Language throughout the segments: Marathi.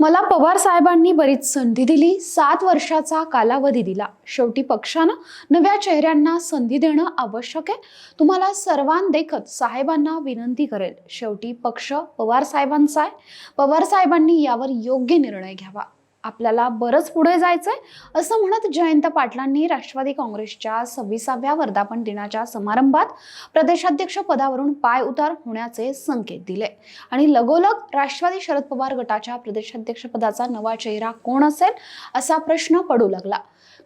मला पवार साहेबांनी बरीच संधी दिली सात वर्षाचा कालावधी दिला. शेवटी पक्षानं नव्या चेहऱ्यांना संधी देणं आवश्यक आहे. तुम्हाला सर्वांदेखत साहेबांना विनंती करेल. शेवटी पक्ष पवार साहेबांचा आहे. पवार साहेबांनी यावर योग्य निर्णय घ्यावा. आपल्याला बरंच पुढे जायचंय. असं म्हणत जयंत पाटलांनी राष्ट्रवादी काँग्रेसच्या सव्वीसाव्या वर्धापन दिनाच्या समारंभात प्रदेशाध्यक्ष पदावरून पाय उतार होण्याचे संकेत दिले. आणि लगोलग राष्ट्रवादी शरद पवार गटाच्या प्रदेशाध्यक्ष पदाचा नवा चेहरा कोण असेल असा प्रश्न पडू लागला.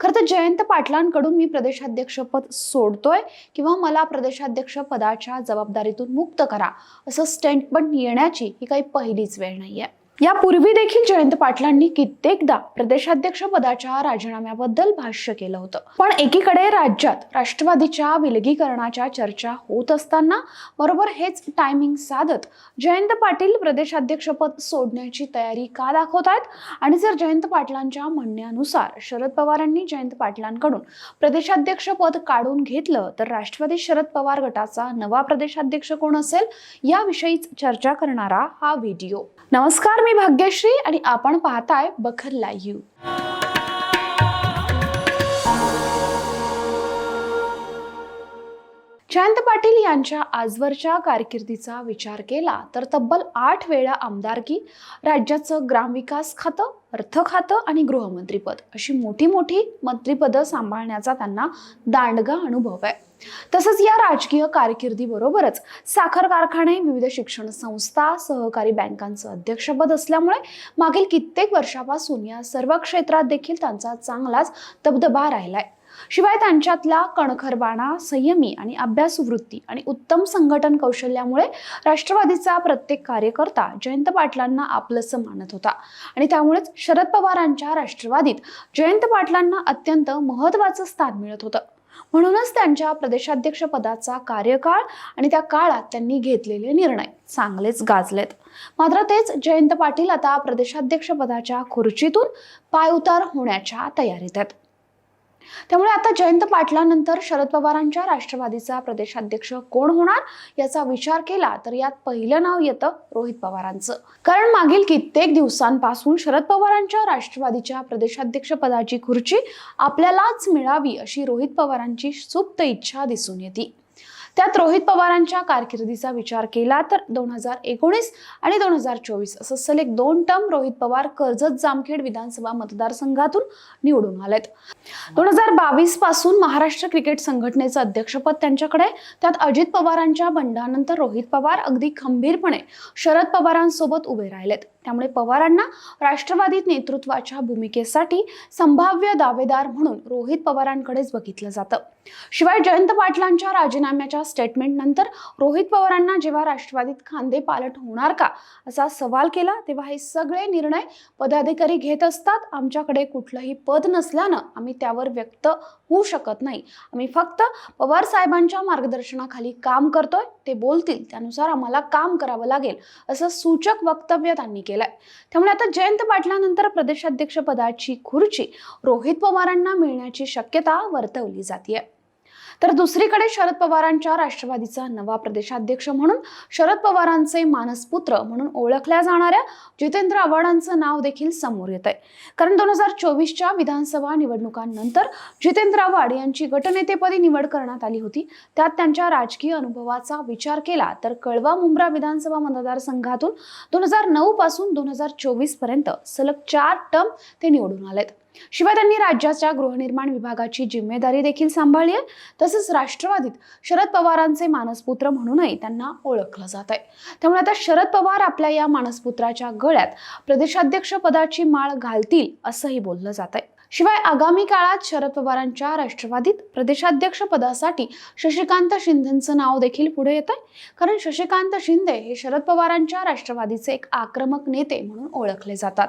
खरं तर जयंत पाटलांकडून मी प्रदेशाध्यक्षपद सोडतोय किंवा मला प्रदेशाध्यक्ष पदाच्या जबाबदारीतून मुक्त करा असं स्टेटमेंट येण्याची ही काही पहिलीच वेळ नाहीये. यापूर्वी देखील जयंत पाटलांनी कित्येकदा प्रदेशाध्यक्ष पदाच्या राजीनाम्याबद्दल भाष्य केलं होतं. पण एकीकडे राज्यात राष्ट्रवादीच्या विलगीकरणाच्या चर्चा होत असताना बरोबर हेच टायमिंग साधत जयंत पाटील प्रदेशाध्यक्षपद सोडण्याची तयारी का दाखवत आहेत? आणि जर जयंत पाटलांच्या म्हणण्यानुसार शरद पवारांनी जयंत पाटलांकडून प्रदेशाध्यक्षपद काढून घेतलं तर राष्ट्रवादी शरद पवार गटाचा नवा प्रदेशाध्यक्ष कोण असेल? याविषयीच चर्चा करणारा हा व्हिडिओ. नमस्कार मी भाग्यश्री आणि आपण पाहताय बखर लाईव्ह. जयंत पाटील यांच्या आजवरच्या कारकिर्दीचा विचार केला तर तब्बल आठ वेळा आमदारकी राज्याचं ग्रामविकास खातं अर्थ खातं आणि गृहमंत्रीपद अशी मोठी मोठी मंत्रीपदं सांभाळण्याचा त्यांना दांडगा अनुभव आहे. तसंच या राजकीय कारकिर्दीबरोबरच साखर कारखाने विविध शिक्षण संस्था सहकारी बँकांचं अध्यक्षपद असल्यामुळे मागील कित्येक वर्षापासून या सर्व क्षेत्रात देखील त्यांचा चांगलाच दबदबा राहिलाय. शिवाय त्यांच्यातला कणखरबाणा संयमी आणि अभ्यास वृत्ती आणि उत्तम संघटन कौशल्यामुळे राष्ट्रवादीचा प्रत्येक कार्यकर्ता जयंत पाटलांना आपलंसं मानत होता. आणि त्यामुळेच शरद पवारांच्या राष्ट्रवादीत जयंत पाटलांना अत्यंत महत्त्वाचं स्थान मिळत होतं. म्हणूनच त्यांच्या प्रदेशाध्यक्ष पदाचा कार्यकाळ आणि त्या काळात त्यांनी घेतलेले निर्णय चांगलेच गाजलेत. मात्र तेच जयंत पाटील आता प्रदेशाध्यक्ष पदाच्या खुर्चीतून पायउतार होण्याच्या तयारीत आहेत. त्यामुळे आता जयंत पाटलानंतर शरद पवारांच्या राष्ट्रवादीचा प्रदेशाध्यक्ष कोण होणार याचा विचार केला तर यात पहिलं नाव येतं रोहित पवारांचं. कारण मागील कित्येक दिवसांपासून शरद पवारांच्या राष्ट्रवादीच्या प्रदेशाध्यक्ष पदाची खुर्ची आपल्यालाच मिळावी अशी रोहित पवारांची सुप्त इच्छा दिसून येते. त्यात रोहित पवारांच्या कारकिर्दीचा विचार केला तर दोन हजार एकोणीस आणि दोन हजार चोवीस असं सलग दोन टर्म रोहित पवार कर्जत जामखेड विधानसभा मतदारसंघातून निवडून आलेत. दोन हजार बावीसपासून महाराष्ट्र क्रिकेट संघटनेचं अध्यक्षपद त्यांच्याकडे त्यात अजित पवारांच्या बंडानंतर रोहित पवार अगदी खंबीरपणे शरद पवारांसोबत उभे राहिलेत. त्यामुळे पवारांना राष्ट्रवादीत नेतृत्वाच्या भूमिकेसाठी संभाव्य दावेदार म्हणून रोहित पवारांकडेच बघितलं जातं. शिवाय जयंत पाटलांच्या राजीनाम्याच्या स्टेटमेंट नंतर रोहित पवारांना जेव्हा राष्ट्रवादीत खांदे पालट होणार का असा सवाल केला तेव्हा हे सगळे निर्णय पदाधिकारी घेत असतात. आमच्याकडे कुठलंही पद नसल्यानं आम्ही त्यावर व्यक्त होऊ शकत नाही. आम्ही फक्त पवार साहेबांच्या मार्गदर्शनाखाली काम करतोय ते बोलतील त्यानुसार आम्हाला काम करावं लागेल असं सूचक वक्तव्य त्यांनी केलंय. त्यामुळे आता जयंत पाटलानंतर प्रदेशाध्यक्ष पदाची खुर्ची रोहित पवारांना मिळण्याची शक्यता वर्तवली जाते तर दुसरीकडे शरद पवारांच्या राष्ट्रवादीचा नवा प्रदेशाध्यक्ष म्हणून शरद पवारांचे मानसपुत्र म्हणून ओळखल्या जाणाऱ्या जितेंद्र आव्हाडांचं नाव देखील समोर येत आहे. कारण दोन हजार चोवीसच्या विधानसभा निवडणुकांनंतर जितेंद्र आव्हाड यांची गटनेतेपदी निवड करण्यात आली होती. त्यात त्यांच्या राजकीय अनुभवाचा विचार केला तर कळवा मुंब्रा विधानसभा मतदारसंघातून दोन हजार नऊ पासून दोन हजार चोवीसपर्यंत सलग चार टर्म ते निवडून आलेत. शिवाय त्यांनी राज्याच्या गृहनिर्माण विभागाची जिम्मेदारी देखील सांभाळली आहे. तसंच राष्ट्रवादीत शरद पवारांचे मानसपुत्र म्हणूनही त्यांना ओळखलं जात आहे. त्यामुळे आता शरद पवार आपल्या या मानसपुत्राच्या गळ्यात प्रदेशाध्यक्ष पदाची माळ घालतील असंही बोललं जात आहे. शिवाय आगामी काळात शरद पवारांच्या राष्ट्रवादीत प्रदेशाध्यक्ष पदासाठी शशिकांत शिंदेचं नाव देखील पुढे येत आहे कारण शशिकांत शिंदे हे शरद पवारांच्या राष्ट्रवादीचे एक आक्रमक नेते म्हणून ओळखले जातात.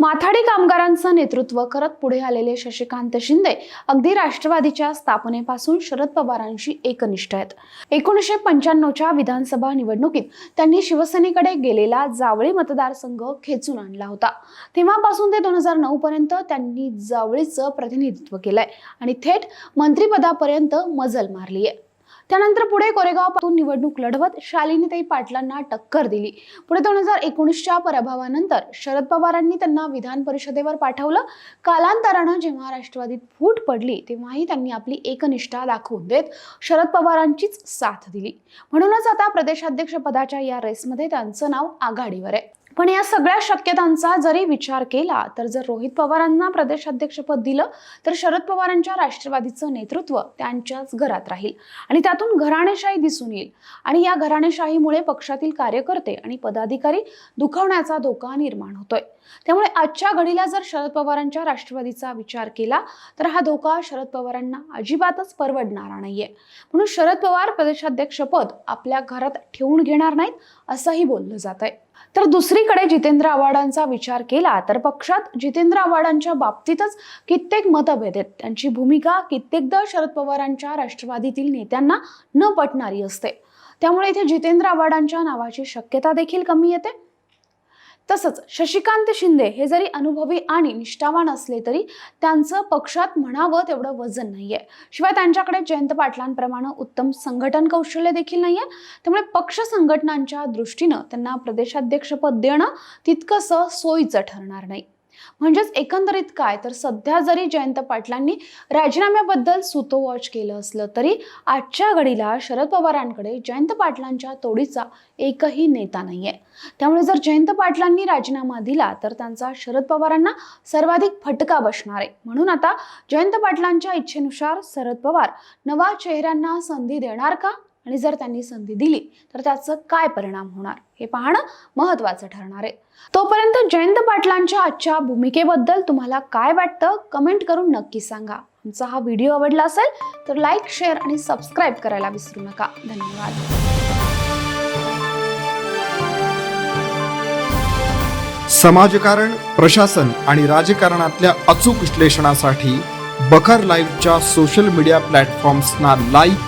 माथाडी कामगारांचं नेतृत्व करत पुढे आलेले शशिकांत शिंदे अगदी राष्ट्रवादीच्या स्थापनेपासून शरद पवारांशी एकनिष्ठ आहेत. एकोणीसशे पंच्याण्णवच्या विधानसभा निवडणुकीत त्यांनी शिवसेनेकडे गेलेला जावळी मतदारसंघ खेचून आणला होता. तेव्हापासून ते दोन हजार नऊ पर्यंत त्यांनी जावळीचं प्रतिनिधित्व केलंय आणि थेट मंत्रिपदापर्यंत मजल मारली आहे त्यानंतर पुढे कोरेगावपासून निवडणूक लढवत शालिनीताई पाटलांना टक्कर दिली. पुढे दोन हजार एकोणीसच्या पराभवानंतर शरद पवारांनी त्यांना विधान परिषदेवर पाठवलं. कालांतरानं जेव्हा राष्ट्रवादीत फूट पडली तेव्हाही त्यांनी आपली एकनिष्ठा दाखवून देत शरद पवारांचीच साथ दिली. म्हणूनच आता प्रदेशाध्यक्ष पदाच्या या रेसमध्ये त्यांचं नाव आघाडीवर आहे. पण या सगळ्या शक्यतांचा जरी विचार केला तर जर रोहित पवारांना प्रदेशाध्यक्षपद दिलं तर शरद पवारांच्या राष्ट्रवादीचं नेतृत्व त्यांच्याच घरात राहील आणि त्यातून घराणेशाही दिसून येईल. आणि या घराणेशाहीमुळे पक्षातील कार्यकर्ते आणि पदाधिकारी दुखवण्याचा धोका निर्माण होतोय. त्यामुळे आजच्या घडीला जर शरद पवारांच्या राष्ट्रवादीचा विचार केला तर हा धोका शरद पवारांना अजिबातच परवडणारा नाहीये. म्हणून शरद पवार प्रदेशाध्यक्षपद आपल्या घरात ठेवून घेणार नाहीत असंही बोललं जात आहे तर दुसरीकडे जितेंद्र आव्हाडांचा विचार केला तर पक्षात जितेंद्र आव्हाडांच्या बाबतीतच कित्येक मतभेद आहेत. त्यांची भूमिका कित्येकदा शरद पवारांच्या राष्ट्रवादीतील नेत्यांना न पटणारी असते. त्यामुळे इथे जितेंद्र आव्हाडांच्या नावाची शक्यता देखील कमी येते. तसंच शशिकांत शिंदे हे जरी अनुभवी आणि निष्ठावान असले तरी त्यांचं पक्षात म्हणावं तेवढं वजन नाहीये. शिवाय त्यांच्याकडे जयंत पाटलांप्रमाणे उत्तम संघटन कौशल्य देखील नाहीये. त्यामुळे पक्ष संघटनांच्या दृष्टीनं त्यांना प्रदेशाध्यक्षपद देणं तितकंसं सोयीचं ठरणार नाही. म्हणजेच एकंदरीत काय? तर सध्या जरी जयंत पाटलांनी राजीनाम्याबद्दल सुतोवॉच केलं असलं तरी आजच्या घडीला शरद पवारांकडे जयंत पाटलांच्या तोडीचा एकही नेता नाहीये. त्यामुळे जर जयंत पाटलांनी राजीनामा दिला तर त्यांचा शरद पवारांना सर्वाधिक फटका बसणार आहे. म्हणून आता जयंत पाटलांच्या इच्छेनुसार शरद पवार नवा चेहऱ्यांना संधी देणार का? आणि जर त्यांनी संधी दिली तर त्याचं काय परिणाम होणार? हे पाहणं महत्वाचं ठरणार आहे. तोपर्यंत जयंत पाटलांच्या आजच्या भूमिकेबद्दल तुम्हाला काय वाटतं? कमेंट करून नक्की सांगा. आमचा हा व्हिडिओ आवडला असेल तर लाईक शेअर आणि सबस्क्राईब करायला विसरू नका. धन्यवाद. समाजकारण प्रशासन आणि राजकारणातल्या अचूक विश्लेषणासाठी बखर लाईव्हच्या सोशल मीडिया प्लॅटफॉर्म्सना लाईक